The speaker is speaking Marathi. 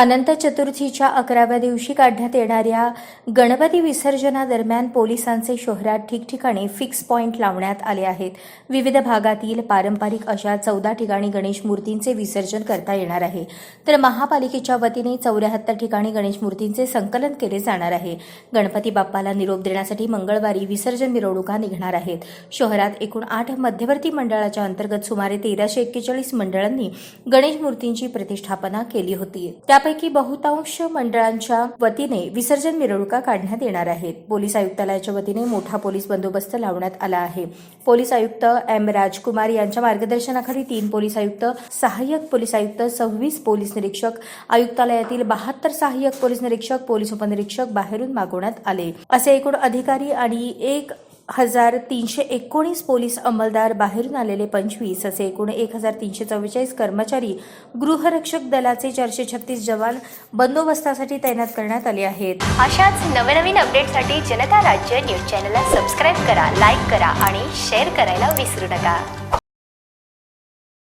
अनंत चतुर्थीच्या अकराव्या दिवशी काढण्यात येणाऱ्या गणपती विसर्जनादरम्यान पोलिसांचे शहरात ठिकठिकाणी फिक्स पॉईंट लावण्यात आले आहेत. विविध भागातील पारंपरिक अशा चौदा ठिकाणी गणेश मूर्तींचे विसर्जन करता येणार आहे. तर महापालिकेच्या वतीने चौऱ्याहत्तर ठिकाणी गणेश मूर्तींचे संकलन केले जाणार आहे. गणपती बाप्पाला निरोप देण्यासाठी मंगळवारी विसर्जन मिरवणुका निघणार आहेत. शहरात एकूण आठ मध्यवर्ती मंडळाच्या अंतर्गत सुमारे तेराशे एक्केचाळीस मंडळांनी गणेश मूर्तींची प्रतिष्ठापना केली होती. त्यापैकी बहुतांश मंडळांच्या वतीने विसर्जन मिरवणुका काढण्यात येणार आहेत. पोलीस आयुक्तालयाच्या वतीने मोठा पोलीस बंदोबस्त लावण्यात आला आहे. पोलीस आयुक्त एम राजकुमार यांच्या मार्गदर्शनाखाली तीन पोलीस आयुक्त सहाय्यक पोलीस आयुक्त सव्वीस पोलीस निरीक्षक आयुक्तालयातील बहात्तर सहाय्यक पोलीस निरीक्षक पोलीस उपनिरीक्षक बाहेरून मागवण्यात आले. असे एकूण अधिकारी आणि एक हजार तीनशे एकोणीस पोलीस अंमलदार बाहेरून आलेले पंचवीस असे एकूण एक हजार तीनशे चव्वेचाळीस कर्मचारी गृहरक्षक दलाचे चारशे छत्तीस जवान बंदोबस्तासाठी तैनात करण्यात आले आहेत. अशाच नवनवीन अपडेटसाठी जनता राज्य न्यूज चॅनलला सबस्क्राईब करा लाईक करा आणि शेअर करायला विसरू नका.